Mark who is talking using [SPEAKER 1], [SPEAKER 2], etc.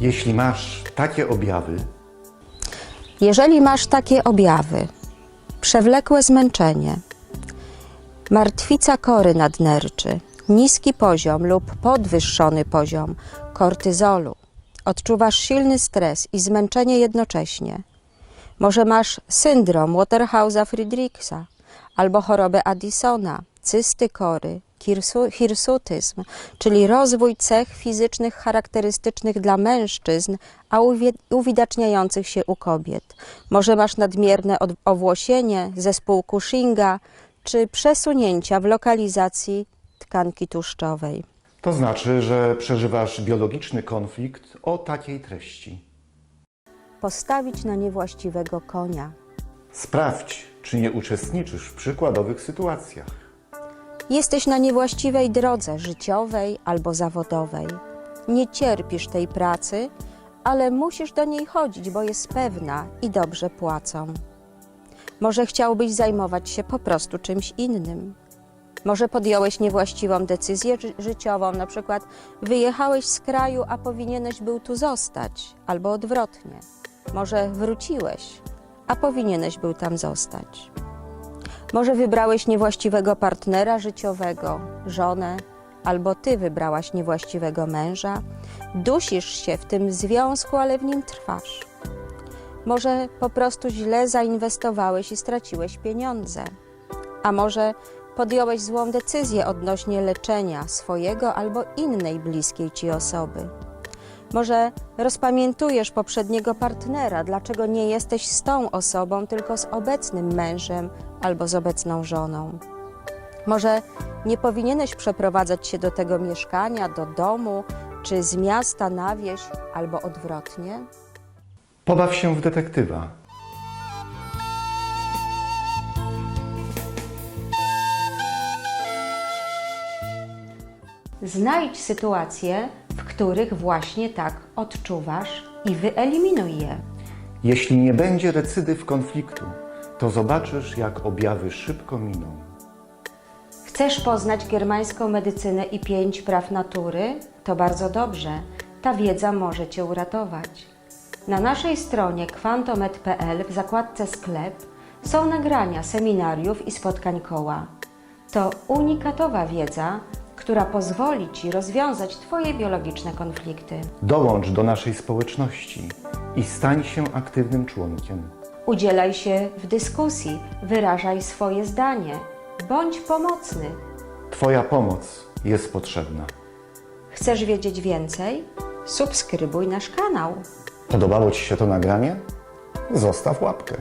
[SPEAKER 1] Jeśli masz takie objawy,
[SPEAKER 2] Jeżeli masz takie objawy, przewlekłe zmęczenie, martwica kory nadnerczy, niski poziom lub podwyższony poziom kortyzolu, odczuwasz silny stres i zmęczenie jednocześnie, może masz syndrom Waterhausa-Friedrichsa albo chorobę Addisona, cysty kory, hirsutyzm, czyli rozwój cech fizycznych charakterystycznych dla mężczyzn, a uwidaczniających się u kobiet. Może masz nadmierne owłosienie, zespół Cushinga, czy przesunięcia w lokalizacji tkanki tłuszczowej.
[SPEAKER 1] to znaczy, że przeżywasz biologiczny konflikt o takiej treści.
[SPEAKER 2] Postawić na niewłaściwego konia.
[SPEAKER 1] Sprawdź, czy nie uczestniczysz w przykładowych sytuacjach.
[SPEAKER 2] Jesteś na niewłaściwej drodze życiowej albo zawodowej. Nie cierpisz tej pracy, ale musisz do niej chodzić, bo jest pewna i dobrze płacą. Może chciałbyś zajmować się po prostu czymś innym. Może podjąłeś niewłaściwą decyzję ży- życiową, na przykład wyjechałeś z kraju, a powinieneś był tu zostać, albo odwrotnie. Może wróciłeś, a powinieneś był tam zostać. Może wybrałeś niewłaściwego partnera życiowego, żonę, albo ty wybrałaś niewłaściwego męża. Dusisz się w tym związku, ale w nim trwasz. Może po prostu źle zainwestowałeś i straciłeś pieniądze. A może podjąłeś złą decyzję odnośnie leczenia swojego albo innej bliskiej ci osoby. Może rozpamiętujesz poprzedniego partnera, dlaczego nie jesteś z tą osobą, tylko z obecnym mężem albo z obecną żoną. Może nie powinieneś przeprowadzać się do tego mieszkania, do domu, czy z miasta na wieś, albo odwrotnie?
[SPEAKER 1] Pobaw się w detektywa.
[SPEAKER 2] Znajdź sytuacje, w których właśnie tak odczuwasz i wyeliminuj je.
[SPEAKER 1] Jeśli nie będzie recydyw konfliktu, to zobaczysz, jak objawy szybko miną.
[SPEAKER 2] Chcesz poznać germańską medycynę i pięć praw natury? To bardzo dobrze. Ta wiedza może Cię uratować. Na naszej stronie quantomed.pl w zakładce sklep są nagrania seminariów i spotkań koła. To unikatowa wiedza, która pozwoli Ci rozwiązać Twoje biologiczne konflikty.
[SPEAKER 1] Dołącz do naszej społeczności i stań się aktywnym członkiem.
[SPEAKER 2] Udzielaj się w dyskusji, wyrażaj swoje zdanie. Bądź pomocny.
[SPEAKER 1] Twoja pomoc jest potrzebna.
[SPEAKER 2] Chcesz wiedzieć więcej? Subskrybuj nasz kanał.
[SPEAKER 1] Podobało Ci się to nagranie? Zostaw łapkę.